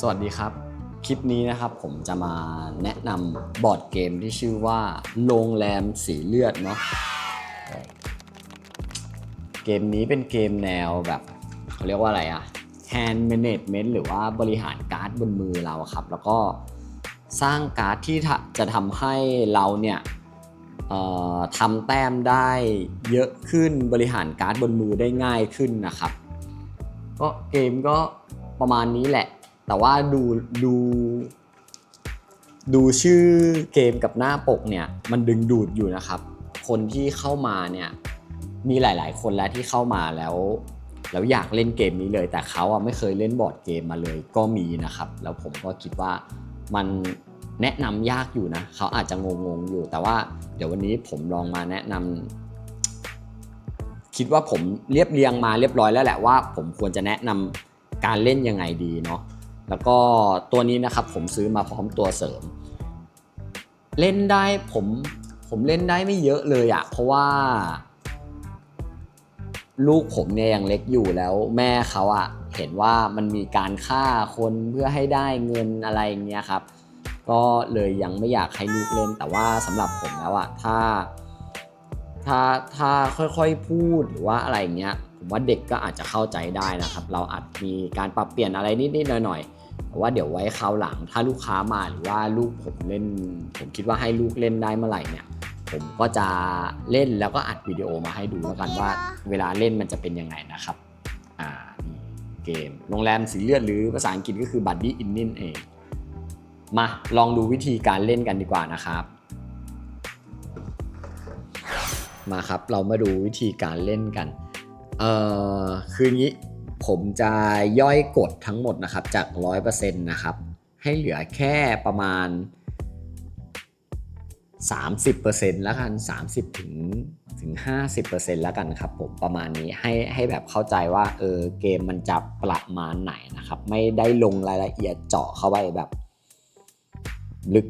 สวัสดีครับ คลิปนี้นะครับผมจะมาแนะนำบอร์ดเกมที่ชื่อว่าโรงแรมสีเลือดเนาะเกมนี้เป็นเกมแนวแบบเขาเรียกว่าอะไรอะ hand management หรือว่าบริหารการ์ดบนมือเราครับ แล้วก็สร้างการ์ดที่จะทำให้เราเนี่ยทำแต้มได้เยอะขึ้นบริหารการ์ดบนมือได้ง่ายขึ้นนะครับ ก็เกมก็ประมาณนี้แหละ แต่ว่าดูดู ดูชื่อเกมกับหน้าปกเนี่ยมันดึงดูดอยู่นะครับ คนที่เข้ามาเนี่ยมีหลาย ๆ คนแล้วที่เข้ามาแล้วแล้วอยากเล่นเกมนี้เลย แต่เขาอะไม่เคยเล่นบอร์ดเกมมาเลยก็มีนะครับ แล้วผมก็คิดว่ามันแนะนำยากอยู่นะเขาอาจจะงงๆอยู่ แต่ว่าเดี๋ยววันนี้ผมลองมาแนะนำคิดว่าผมเรียบเรียงมาเรียบร้อยแล้วแหละว่า ผมควรจะแนะนำการเล่นยังไงดีเนาะ แล้วก็ตัวนี้นะครับผมซื้อมาพร้อมตัวเสริม เล่นได้ผมผมเล่นได้ไม่เยอะเลยอะเพราะว่า ลูกผมเนี่ยยังเล็กอยู่แล้วแม่เขาอะเห็นว่ามันมีการฆ่าคนเพื่อให้ได้เงินอะไรอย่างเงี้ยครับ ก็เลยยังไม่อยากให้ลูกเล่น แต่ว่าสำหรับผมแล้วอะถ้า ถ้าถ้าค่อยๆพูดหรือว่าอะไรอย่างเงี้ยผมว่าเด็กก็อาจจะเข้าใจได้นะครับ เราอาจมีการปรับเปลี่ยนอะไรนิดๆหน่อยๆ แต่ว่าเดี๋ยวไว้คราวหลังถ้าลูกค้ามาหรือว่าลูกผมเล่น ผมคิดว่าให้ลูกเล่นได้เมื่อไหร่เนี่ย ผมก็จะเล่นแล้วก็อัดวิดีโอมาให้ดูแล้วกันว่า เวลาเล่นมันจะเป็นยังไงนะครับอ่านี่เกมโรงแรมสีเลือดหรือภาษาอังกฤษก็คือ Buddy i n n เองมาลองดูวิธีการเล่นกันดีกว่านะครับ มาครับเรามาดูวิธีการเล่นกัน เอ่อคืองนี้ ผมจะย่อยกฎทั้งหมดนะครับจาก 100%นะครับให้เหลือแค่ประมาณ 30%แล้วกัน 30 ถึงถึง 50%แล้วกันครับผมประมาณนี้ให้ให้แบบเข้าใจว่าเออเกมมันจะประมาณไหนนะครับ ไม่ได้ลงรายละเอียดเจาะเข้าไปแบบ ลึก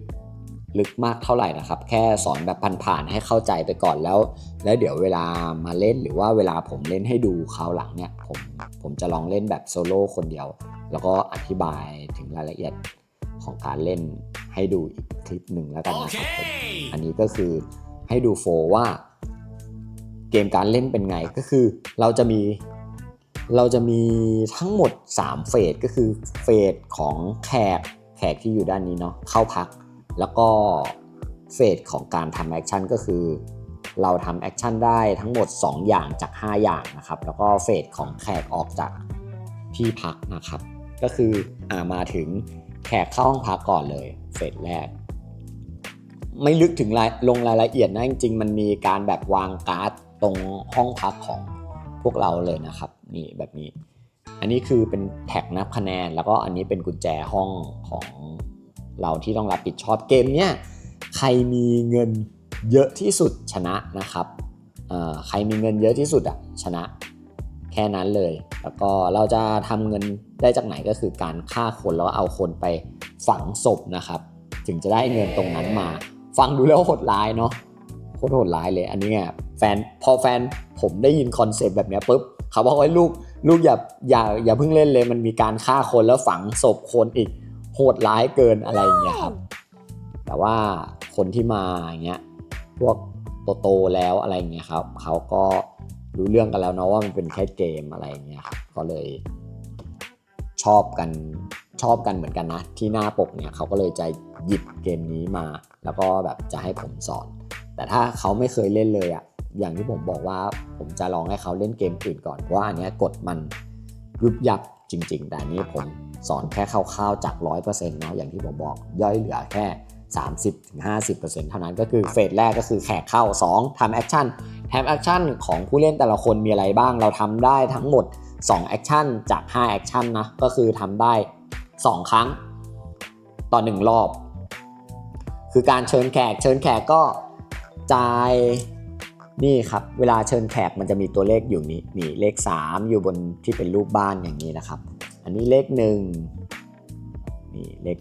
ลึกมากเท่าไหร่นะครับ แค่สอนแบบผ่านๆให้เข้าใจไปก่อนแล้ว แล้วเดี๋ยวเวลามาเล่นหรือว่าเวลาผมเล่นให้ดูคราวหลังเนี่ยผมผมจะลองเล่นแบบโซโล่คนเดียว แล้วก็อธิบายถึงรายละเอียดของการเล่นให้ดูอีกคลิปหนึ่งแล้วกันนะครับผมอันนี้ก็คือให้ดูโฟว่า เกมการเล่นเป็นไงก็คือเราจะมีเราจะมีทั้งหมด 3 เฟสก็คือเฟสของแขกแขกที่อยู่ด้านนี้เนาะเข้าพัก แล้วก็เฟสของการทำแอคชั่นก็คือ เราทำแอคชั่นได้ทั้งหมด 2 อย่างจาก 5 อย่างนะครับ แล้วก็เฟสของแขกออกจากที่พักนะครับ ก็คืออามาถึงแขกเข้าห้องพักก่อนเลยเฟสแรก ไม่ลึกถึงรายลงรายละเอียดนะจริงๆ มันมีการแบบวางการ์ดตรงห้องพักของพวกเราเลยนะครับ นี่แบบนี้ อันนี้คือเป็นแท็กนับคะแนน แล้วก็อันนี้เป็นกุญแจห้องของ เราที่ต้องรับผิดชอบเกมเนี้ยใครมีเงินเยอะที่สุดชนะนะครับใครมีเงินเยอะที่สุดอะชนะแค่นั้นเลย แล้วก็เราจะทำเงินได้จากไหนก็คือการฆ่าคนแล้วเอาคนไปฝังศพนะครับ ถึงจะได้เงินตรงนั้นมา ฟังดูแล้วโหดร้ายเนาะโคตรโหดร้ายเลยอันนี้ไงแฟนพอแฟนผมได้ยินคอนเซปต์แบบนี้ปุ๊บเขาบอกว่าลูกลูกอย่าอย่าอย่าเพิ่งเล่นเลยมันมีการฆ่าคนแล้วฝังศพคนอีก โหดร้ายเกินอะไรอย่างเงี้ยครับ แต่ว่าคนที่มาอย่างเงี้ยพวกโตๆแล้วอะไรอย่างเงี้ยครับเขาก็รู้เรื่องกันแล้วเนาะว่ามันเป็นแค่เกมอะไรอย่างเงี้ยครับก็เลยชอบกันชอบกันเหมือนกันนะ ที่หน้าปกเนี่ยเขาก็เลยจะหยิบเกมนี้มา แล้วก็แบบจะให้ผมสอน แต่ถ้าเขาไม่เคยเล่นเลยอะอย่างที่ผมบอกว่าผมจะลองให้เขาเล่นเกมอื่นก่อนเพราะว่าอันเนี้ยกดมันยุบยับจริง ๆ แต่นนี้ผม สอนแค่คร่าวๆจาก 100%เนาะอย่างที่ผมบอกย่อยเหลือแค่ 30-50%เท่านั้นก็คือเฟสแรกก็คือแขกเข้า 2ทำแอคชั่นแทำแอคชั่นของผู้เล่นแต่ละคนมีอะไรบ้างเราทำได้ทั้งหมด2แอคชั่นจาก5แอคชั่นนะก็คือทำได้ 2 ครั้งต่อ 1 รอบ คือการเชิญแขก เชิญแขกก็จ่ายนี่ครับ เวลาเชิญแขกมันจะมีตัวเลขอยู่นี้นี่เลข 3 อยู่บนที่เป็นรูปบ้านอย่างนี้นะครับ อันนี้เลข1นี่เลข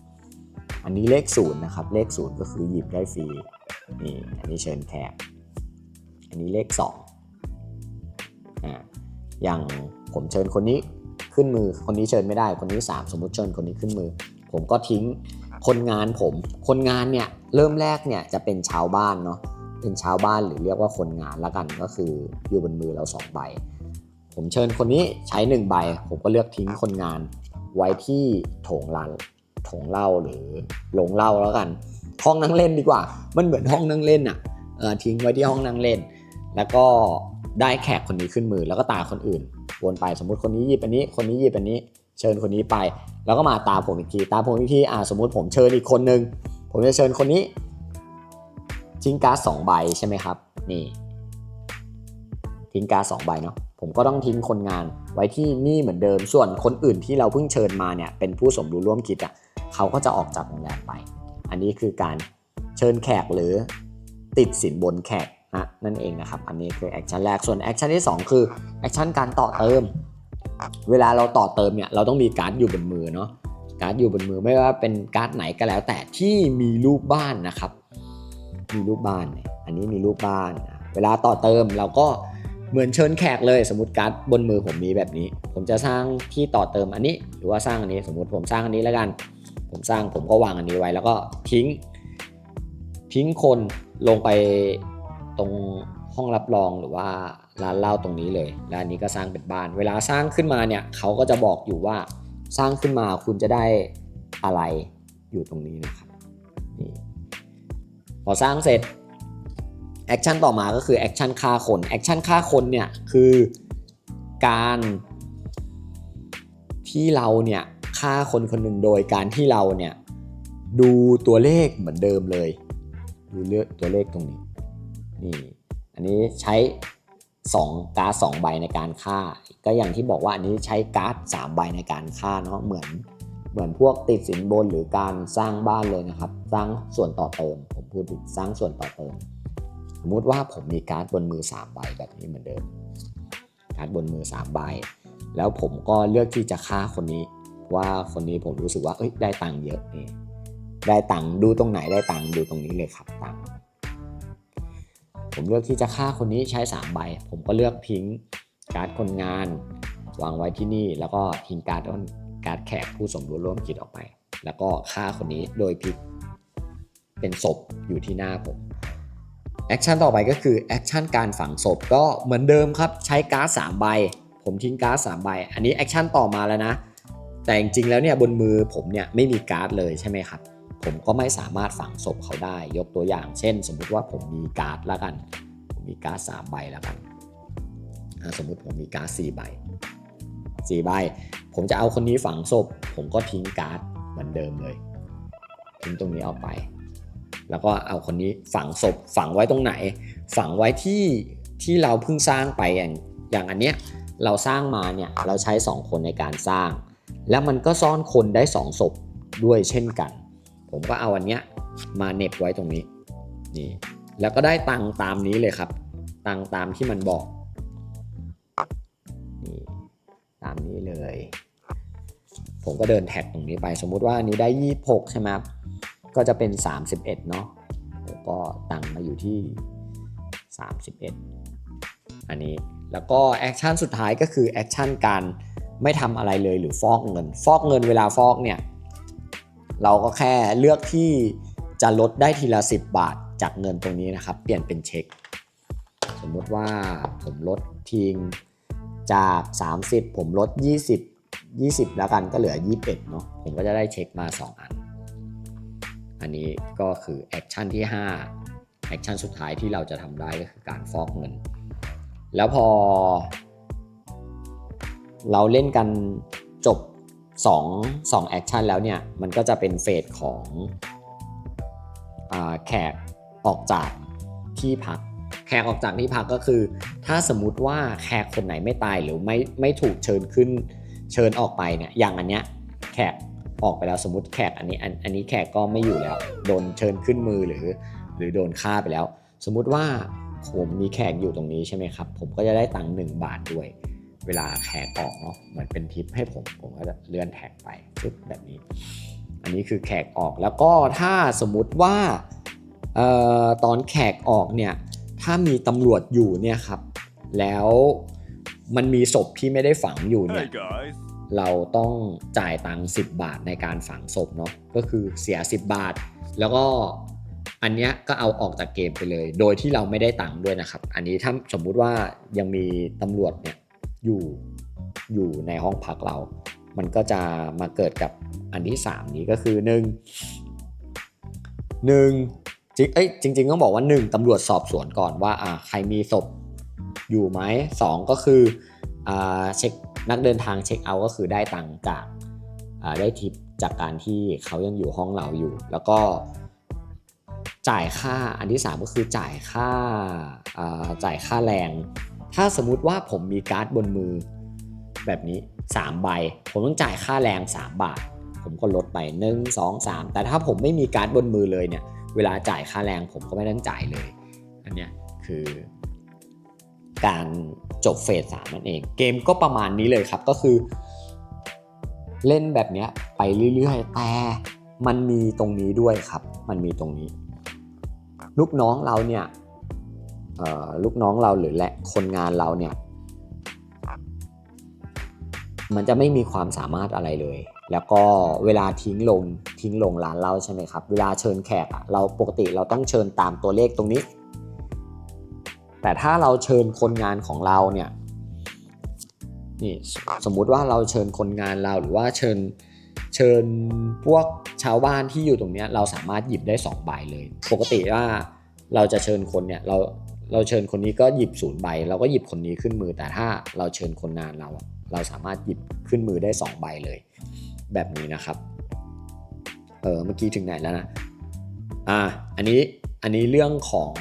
1อันนี้เลข0นย์นะครับ เลข0ก็คือหยิบได้ฟรีนี่อันนี้เชิญแขกอันนี้เลข2อ่าอย่างผมเชิญคนนี้ขึ้นมือคนนี้เชิญไม่ได้คนนี้สามสมมติเชิญคนนี้ขึ้นมือ ผมก็ทิ้งคนงานผม คนงานเนี่ยเริ่มแรกเนี่ยจะเป็นชาวบ้านเนาะเป็นชาวบ้านหรือเรียกว่าคนงานละกันก็คืออยู่บนมือเราสองใบ ผมเชิญคนนี้ใช้หนึ่งใบ ผมก็เลือกทิ้งคนงาน ไว้ที่โถงร้านโถงเหล้าหรือโรงเหล้าแล้วกัน ห้องนั่งเล่นดีกว่า มันเหมือนห้องนั่งเล่นอะเออทิ้งไว้ที่ห้องนั่งเล่น แล้วก็ได้แขกคนนี้ขึ้นมือแล้วก็ตาคนอื่นวนไปสมมุติคนนี้หยิบอันนี้ คนนี้หยิบอันนี้ เชิญคนนี้ไป แล้วก็มาตาผมอีกทีตาผมอีกทีอ่าสมมุติผมเชิญอีกคนนึงผมจะเชิญคนนี้ทิ้งการ์ดสองใบใช่ไหมครับ นี่ ทิ้งการ์ดสองใบเนาะ ผมก็ต้องทิ้งคนงานไว้ที่นี่เหมือนเดิม ส่วนคนอื่นที่เราเพิ่งเชิญมาเนี่ยเป็นผู้สมรู้ร่วมคิดอะเขาก็จะออกจากโรงแรมไป อันนี้คือการเชิญแขกหรือติดสินบนแขกนะนั่นเองนะครับ อันนี้คือแอคชั่นแรก ส่วนแอคชั่นที่ 2 คือแอคชั่นการต่อเติม เวลาเราต่อเติมเนี่ยเราต้องมีการ์ดอยู่บนมือเนาะ การ์ดอยู่บนมือไม่ว่าเป็นการ์ดไหนก็แล้ว แต่ที่มีรูปบ้านนะครับ มีรูปบ้าน อันนี้มีรูปบ้าน เวลาต่อเติมเราก็ เหมือนเชิญแขกเลยสมมติการ์ดบนมือผมมีแบบนี้ ผมจะสร้างที่ต่อเติมอันนี้ หรือว่าสร้างอันนี้สมมติผมสร้างอันนี้แล้วกัน ผมสร้างผมก็วางอันนี้ไว้ แล้วก็ทิ้ง ทิ้งคนลงไปตรงห้องรับรองหรือว่าร้านเหล้าตรงนี้เลยแล้วอันนี้ก็สร้างเป็นบ้าน เวลาสร้างขึ้นมาเนี่ยเขาก็จะบอกอยู่ว่าสร้างขึ้นมาคุณจะได้อะไรอยู่ตรงนี้นะครับนี่พอสร้างเสร็จ แอคชั่นต่อมาก็คือแอคชั่นฆ่าคนแอคชั่นฆ่าคนเนี่ยคือการที่เราเนี่ยฆ่าคนคนหนึ่งโดยการที่เราเนี่ยดูตัวเลขเหมือนเดิมเลย ดูเลือกตัวเลขตรงนี้นี่อันนี้ใช้2การ์ด2ใบในการฆ่า ก็อย่างที่บอกว่าอันนี้ใช้การ์ด3ใบในการฆ่าเนาะเหมือนเหมือนพวกติดสินบนหรือการสร้างบ้านเลยนะครับ สร้างส่วนต่อเติม ผมพูดถึงสร้างส่วนต่อเติม มมุติว่าผมมีการ์ดบนมือ3ใบแบบนี้เหมือนเดิม การ์ดบนมือ3ใบ แล้วผมก็เลือกที่จะฆ่าคนนี้ ว่าคนนี้ผมรู้สึกว่าเอ้ยได้ตังค์เยอะนี่ได้ตังค์ดูตรงไหนได้ตังค์ดูตรงนี้เลยครับตังค์ผมเลือกที่จะฆ่าคนนี้ใช้3ใบ ผมก็เลือกทิ้งการ์ดคนงาน วางไว้ที่นี่ แล้วก็ทิ้งการ์ดการ์ดแขกผู้สมรู้ร่วมคิดออกไป แล้วก็ฆ่าคนนี้โดยพลิกเป็นศพอยู่ที่หน้าผม แอคชั่นต่อไปก็คือแอคชั่นการฝังศพก็เหมือนเดิมครับใช้ก๊าร์ด3ใบ ผมทิ้งก๊าร์ด3ใบ อันนี้แอคชั่นต่อมาแล้วนะ แต่จริงๆแล้วเนี่ยบนมือผมเนี่ยไม่มีก๊าร์ดเลยใช่ไหมครับ ผมก็ไม่สามารถฝังศพเขาได้ ยกตัวอย่าง เช่น สมมุติว่าผมมีก๊าร์ดแล้วกัน ผมมีก๊าร์ดสามใบแล้วกันสมมุติผมมีก๊าร์ดสี่ใบสี่ใบ ผมจะเอาคนนี้ฝังศพ ผมก็ทิ้งก๊าร์ดเหมือนเดิมเลยทิ้งตรงนี้ออกไป แล้วก็เอาคนนี้ฝังศพฝังไว้ตรงไหน ฝังไว้ที่ที่เราเพิ่งสร้างไปอย่างอย่างอันเนี้ยเราสร้างมาเนี่ยเราใช้ 2 คนในการสร้าง แล้วมันก็ซ่อนคนได้ 2ศพด้วยเช่นกัน ผมก็เอาอันเนี้ยมาเน็บไว้ตรงนี้นี่แล้วก็ได้ตังค์ตามนี้เลยครับ ตังค์ตามที่มันบอกนี่ตามนี้เลย ผมก็เดินแท็กตรงนี้ไป สมมุติว่าอันนี้ได้ 26 ใช่ไหมครับ ก็จะเป็น 31 เนาะผมก็ตังมาอยู่ที่ 31 อันนี้แล้วก็แอคชั่นสุดท้ายก็คือแอคชั่นการไม่ทำอะไรเลยหรือฟอกเงิน ฟอกเงินเวลาฟอกเนี่ย เราก็แค่เลือกที่จะลดได้ทีละ 10 บาทจากเงินตรงนี้นะครับ เปลี่ยนเป็นเช็ค สมมติว่าผมลดทิ้งจาก 30 ผมลด 20 20 แล้วกันก็เหลือ 21เนาะผมก็จะได้เช็คมา 2 อัน อันนี้ก็คือแอคชั่นที่5แอคชั่นสุดท้ายที่เราจะทำได้ก็คือการฟอกเงิน แล้วพอ เราเล่นกันจบ2 2แอคชั่นแล้วเนี่ย มันก็จะเป็นเฟสของอแขกออกจากที่พัก แขกออกจากที่พักก็คือ ถ้าสมมุติว่าแขกคนไหนไม่ตายหรือไม่ไม่ถูกเชิญขึ้นเชิญออกไปเนี่ยอย่างอันเนี้ยแขก ออกไปแล้วสมมติแขกอันนี้อันอันนี้แขกก็ไม่อยู่แล้ว โดนเชิญขึ้นมือหรือ หรือโดนฆ่าไปแล้ว สมมุติว่าผมมีแขกอยู่ตรงนี้ใช่ไหมครับ ผมก็จะได้ตังค์หนึ่งบาทด้วย เวลาแขกออกเนาะเหมือนเป็นทิปให้ผม ผมก็จะเลื่อนแท็กไปปึ๊บแบบนี้ อันนี้คือแขกออกแล้วก็ถ้าสมมุติว่าออตอนแขกออกเนี่ยถ้ามีตำรวจอยู่เนี่ยครับแล้วมันมีศพที่ไม่ได้ฝังอยู่เนี่ย Hey. เราต้องจ่ายตังค์10 บาทในการฝังศพเนาะก็คือเสีย 10 บาท แล้วก็อันเนี้ยก็เอาออกจากเกมไปเลย โดยที่เราไม่ได้ตังค์ด้วยนะครับ อันนี้ถ้าสมมุติว่ายังมีตำรวจเนี่ยอยู่อยู่ในห้องพักเรา มันก็จะมาเกิดกับอันที่ 3 นี้ก็คือ 1 1จริงเอ้ยจริงๆต้องบอกว่า 1ตำรวจสอบสวนก่อนว่าอ่าใครมีศพอยู่ไหม2ก็คืออ่าเช็ค นักเดินทางเช็คเอาท์ก็คือได้ตังค์จากได้ทิปจากการที่เขายังอยู่ห้องเราอยู่ แล้วก็จ่ายค่าอันที่ 3 ก็คือจ่ายค่าอ่าจ่ายค่าแรง ถ้าสมมุติว่าผมมีการ์ดบนมือแบบนี้ 3 ใบ ผมต้องจ่ายค่าแรง 3 บาท ผมก็ลดไป 1 2 3 แต่ถ้าผมไม่มีการ์ดบนมือเลยเนี่ยเวลาจ่ายค่าแรงผมก็ไม่ต้องจ่ายเลย อันเนี้ยคือ การจบเฟสสามนั่นเอง เกมก็ประมาณนี้เลยครับก็คือ เล่นแบบเนี้ยไปเรื่อยๆ แต่มันมีตรงนี้ด้วยครับ มันมีตรงนี้ ลูกน้องเราเนี่ยลูกน้องเราหรือและคนงานเราเนี่ย มันจะไม่มีความสามารถอะไรเลย แล้วก็เวลาทิ้งลงทิ้งลงร้านเราใช่ไหมครับ เวลาเชิญแขกอะเราปกติเราต้องเชิญตามตัวเลขตรงนี้ แต่ถ้าเราเชิญคนงานของเราเนี่ยนี่สมมุติว่าเราเชิญคนงานเราหรือว่าเชิญเชิญพวกชาวบ้านที่อยู่ตรงนี้เราสามารถหยิบได้2ใบเลย ปกติว่าเราจะเชิญคนเนี่ยเราเราเชิญคนนี้ก็หยิบศูนย์ใบเราก็หยิบคนนี้ขึ้นมือ แต่ถ้าเราเชิญคนงานเรา เราสามารถหยิบขึ้นมือได้ 2 ใบเลย แบบนี้นะครับเออเมื่อกี้ถึงไหนแล้วนะอ่าอันนี้อันนี้เรื่องของ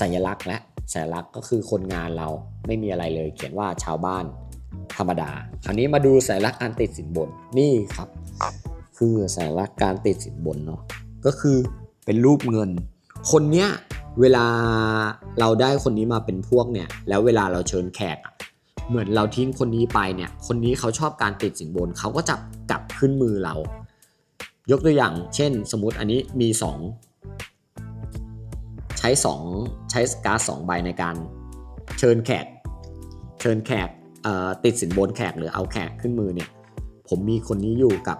สัญลักษณ์และสัญลักษณ์ก็คือคนงานเราไม่มีอะไรเลย เขียนว่าชาวบ้านธรรมดา คราวนี้มาดูสัญลักษณ์การติดสินบนนี่ครับ คือสัญลักษณ์การติดสินบนเนาะก็คือเป็นรูปเงิน คนเนี้ยเวลาเราได้คนนี้มาเป็นพวกเนี่ย แล้วเวลาเราเชิญแขกอะเหมือนเราทิ้งคนนี้ไปเนี่ย คนนี้เขาชอบการติดสินบนเขาก็จับกลับขึ้นมือเรา ยกตัวอย่าง เช่น สมมติอันนี้มี 2 ช้2ใช้การ์ดสองใบในการเชิญแขก เชิญแขกติดสินบนแขกหรือเอาแขกขึ้นมือเนี่ย ผมมีคนนี้อยู่กับ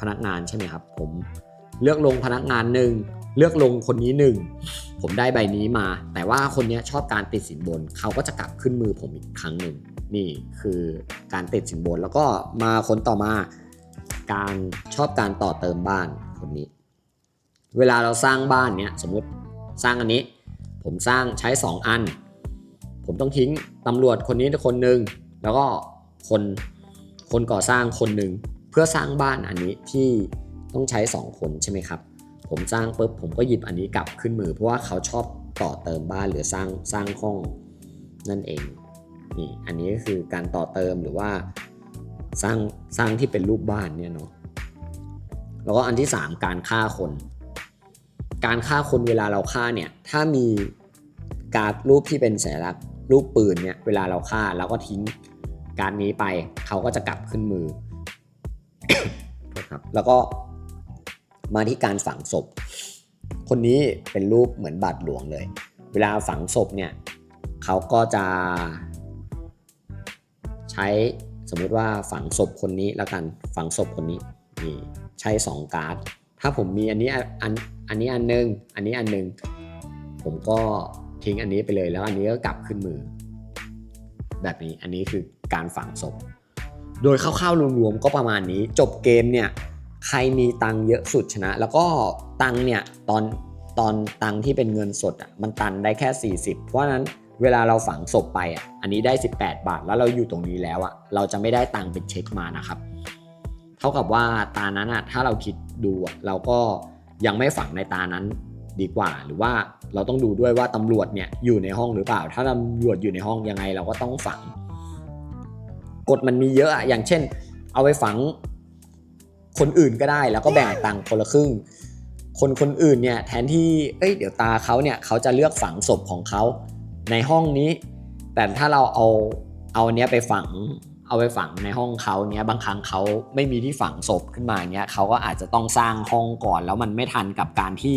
พนักงานใช่ไหมครับ ผมเลือกลงพนักงานหนึ่งเลือกลงคนนี้หนึ่งผมได้ใบนี้มา แต่ว่าคนนี้ชอบการติดสินบนเขาก็จะกลับขึ้นมือผมอีกครั้งหนึ่งนี่คือการติดสินบนแล้วก็มาคนต่อมา การชอบการต่อเติมบ้านคนนี้ เวลาเราสร้างบ้านเนี้ยสมมติ สร้างอันนี้ ผมสร้างใช้ 2 อัน ผมต้องทิ้งตำรวจคนนี้คนหนึ่งแล้วก็คนคนก่อสร้างคนหนึ่งเพื่อสร้างบ้านอันนี้ที่ต้องใช้ 2 คนใช่ไหมครับ ผมสร้างปุ๊บผมก็หยิบอันนี้กลับขึ้นมือ เพราะว่าเขาชอบต่อเติมบ้านหรือสร้างสร้างห้องนั่นเองนี่อันนี้ก็คือการต่อเติมหรือว่าสร้างสร้างที่เป็นรูปบ้านเนี่ยเนาะแล้วก็อันที่ 3 การฆ่าคน การฆ่าคนเวลาเราฆ่าเนี่ยถ้ามีการ์ดรูปที่เป็นสัญลักษณ์รูปปืนเนี่ยเวลาเราฆ่าเราก็ทิ้งการดนี้ไปเขาก็จะกลับขึ้นมือครับแล้วก็มาที่การฝังศพ คนนี้เป็นรูปเหมือนบาทหลวงเลย เวลาฝังศพเนี่ยเขาก็จะ ใช้สมมุติว่าฝังศพคนนี้แล้วกันฝังศพคนนี้นี่ใช้สองการ์ด ถ้าผมมีอันนี้อันอันนี้อันหนึง อันนี้อันหนึง ผมก็ทิ้งอันนี้ไปเลย แล้วอันนี้ก็กลับขึ้นมือ แบบนี้อันนี้คือการฝังศพ โดยคร่าวๆรวมๆก็ประมาณนี้ จบเกมเนี่ยใครมีตังค์เยอะสุดชนะ แล้วก็ตังค์เนี่ยตอนตอนตังค์ที่เป็นเงินสดอะมันตันได้แค่ 40 เพราะนั้นเวลาเราฝังศพไปอะอันนี้ได้ 18 บาท แล้วเราอยู่ตรงนี้แล้วอะเราจะไม่ได้ตังค์เป็นเช็คมานะครับ เท่ากับว่าตานั้นอะถ้าเราคิดดูเราก็ยังไม่ฝังในตานั้นดีกว่า หรือว่าเราต้องดูด้วยว่าตำรวจเนี่ยอยู่ในห้องหรือเปล่า ถ้าตำรวจอยู่ในห้องยังไงเราก็ต้องฝัง กฎมันมีเยอะอะอย่างเช่น เอาไปฝังคนอื่นก็ได้แล้วก็แบ่งตังค์คนละครึ่ง คนคนอื่นเนี่ยแทนที่เอ้ยเดี๋ยวตาเขาเนี่ยเขาจะเลือกฝังศพของเขาในห้องนี้ แต่ถ้าเราเอาเอาเนี้ยไปฝัง เอาไปฝังในห้องเขาเนี้ยบางครั้งเขาไม่มีที่ฝังศพขึ้นมาเนี้ยเขาก็อาจจะต้องสร้างห้องก่อน แล้วมันไม่ทันกับการที่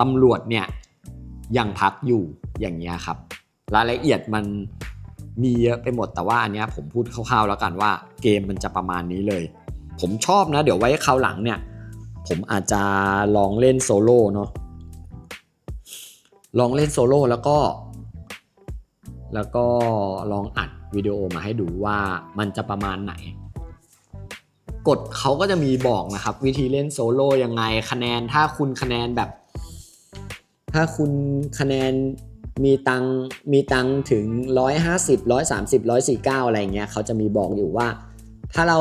ตำรวจเนี่ยยังพักอยู่อย่างเงี้ยครับ รายละเอียดมันมีเยอะไปหมดแต่ว่าอันเนี้ยผมพูดคร่าวๆแล้วกันว่าเกมมันจะประมาณนี้เลย ผมชอบนะ เดี๋ยวไว้คราวหลังเนี่ย ผมอาจจะลองเล่นโซโล่เนาะลองเล่นโซโล่แล้วก็ แล้วก็ลองอัด วิดีโอมาให้ดูว่ามันจะประมาณไหน กฎเขาก็จะมีบอกนะครับ วิธีเล่นโซโล่ยังไงคะแนนถ้าคุณคะแนนแบบ ถ้าคุณคะแนนมีตังมีตังถึง 150 130 149 อะไรเงี้ยเขาจะมีบอกอยู่ว่า ถ้าเรา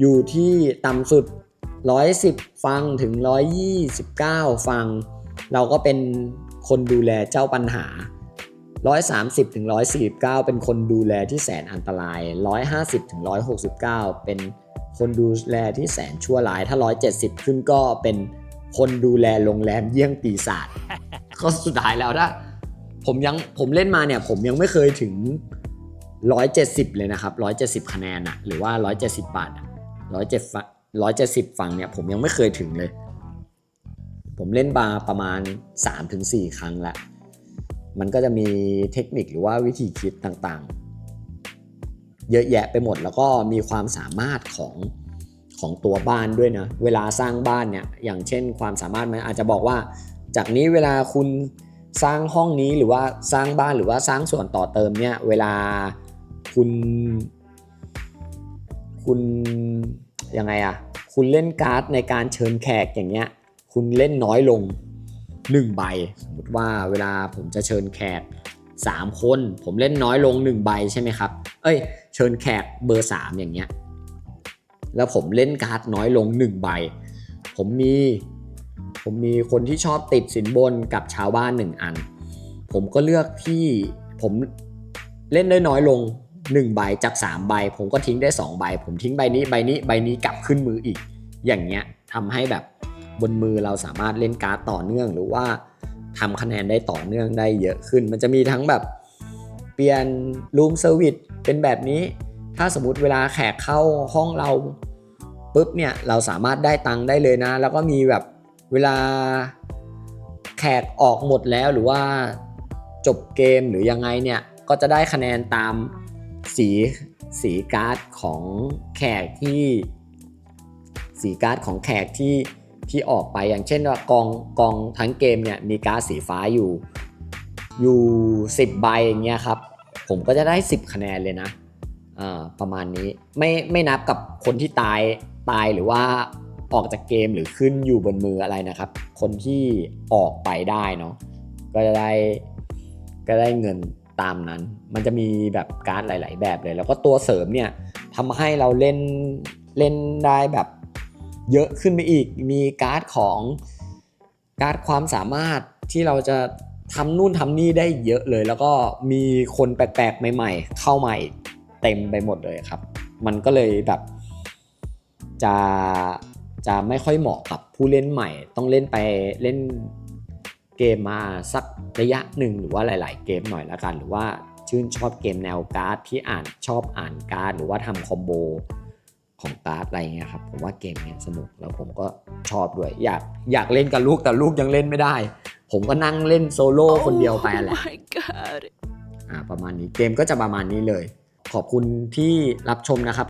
อยู่ที่ต่ำสุด 110 ฟังถึง 129 ฟัง เราก็เป็นคนดูแลเจ้าปัญหา 130ถึง149 เป็นคนดูแลที่แสนอันตราย 150ถึง169 เป็นคนดูแลที่แสนชั่วร้าย ถ้า 170 ขึ้นก็เป็นคนดูแลโรงแรมเยี่ยงปีศาจก็สุดท้ายแล้วถ้าผมยังผมเล่นมาเนี่ย ผมยังไม่เคยถึง 170 เลยนะครับ 170 คะแนนอะหรือว่า 170 บาทอะ107 170 ฝั่งเนี่ย ผมยังไม่เคยถึงเลย ผมเล่นบาร์ประมาณ 3-4 ครั้งละ มันก็จะมีเทคนิคหรือว่าวิธีคิดต่างๆ เยอะแยะไปหมดแล้วก็มีความสามารถของของตัวบ้านด้วยนะ เวลาสร้างบ้านเนี่ย อย่างเช่น ความสามารถมันอาจจะบอกว่า จากนี้เวลาคุณสร้างห้องนี้หรือว่าสร้างบ้านหรือว่าสร้างส่วนต่อเติมเนี่ย เวลาคุณ คุณยังไงอะคุณเล่นการ์ดในการเชิญแขกอย่างเงี้ย คุณเล่นน้อยลง 1 ใบ สมมติว่าเวลาผมจะเชิญแขก3 คน ผมเล่นน้อยลง 1 ใบใช่ไหมครับ เอ้ย เชิญแขกเบอร์ 3 อย่างเงี้ย แล้วผมเล่นการ์ดน้อยลง 1 ใบ ผมมี ผมมีคนที่ชอบติดสินบนกับชาวบ้าน 1 อัน ผมก็เลือกที่ผมเล่นได้น้อยลง 1 ใบจาก 3 ใบ ผมก็ทิ้งได้ 2 ใบ ผมทิ้งใบนี้ใบนี้ใบนี้กลับขึ้นมืออีก อย่างเงี้ยทำให้แบบ บนมือเราสามารถเล่นการ์ดต่อเนื่อง หรือว่าทำคะแนนได้ต่อเนื่องได้เยอะขึ้น มันจะมีทั้งแบบเปลี่ยนรูมเซอร์วิสเป็นแบบนี้ ถ้าสมมติเวลาแขกเข้าห้องเราปุ๊บเนี่ยเราสามารถได้ตังค์ได้เลยนะ แล้วก็มีแบบเวลาแขกออกหมดแล้วหรือว่าจบเกมหรือยังไงเนี่ยก็จะได้คะแนนตามสีสีการ์ดของแขกที่สีการ์ดของแขกที่ ที่ออกไปอย่างเช่นว่ากองกองทั้งเกมเนี่ยมีการ์ดสีฟ้าอยู่อยู่ 10 ใบอย่างเงี้ยครับ ผมก็จะได้ 10 คะแนนเลยนะประมาณนี้ไม่ไม่นับกับคนที่ตายตายหรือว่าออกจากเกมหรือขึ้นอยู่บนมืออะไรนะครับ คนที่ออกไปได้เนาะก็จะได้ก็ได้เงินตามนั้น มันจะมีแบบการ์ดหลาย ๆ แบบเลย แล้วก็ตัวเสริมเนี่ยทำให้เราเล่นเล่นได้แบบ เยอะขึ้นไปอีก มีการ์ดของการ์ดความสามารถที่เราจะทำนู่นทำนี่ได้เยอะเลย แล้วก็มีคนแปลกๆใหม่ ๆ เข้ามาเต็มไปหมดเลยครับ มันก็เลยแบบจะจะไม่ค่อยเหมาะกับผู้เล่นใหม่ ต้องเล่นไปเล่นเกมมาสักระยะหนึ่งหรือว่าหลาย ๆ เกมหน่อยละกัน หรือว่าชื่นชอบเกมแนวการ์ดที่อ่านชอบอ่านการ์ดหรือว่าทำคอมโบ ของการ์ดอะไรเงี้ยครับผมว่าเกมเนี้ยสนุกแล้วผมก็ชอบด้วย อยากอยากเล่นกับลูกแต่ลูกยังเล่นไม่ได้ ผมก็นั่งเล่นโซโล่คนเดียวไปแหละ Oh my god. อ่าประมาณนี้เกมก็จะประมาณนี้เลย ขอบคุณที่รับชมนะครับ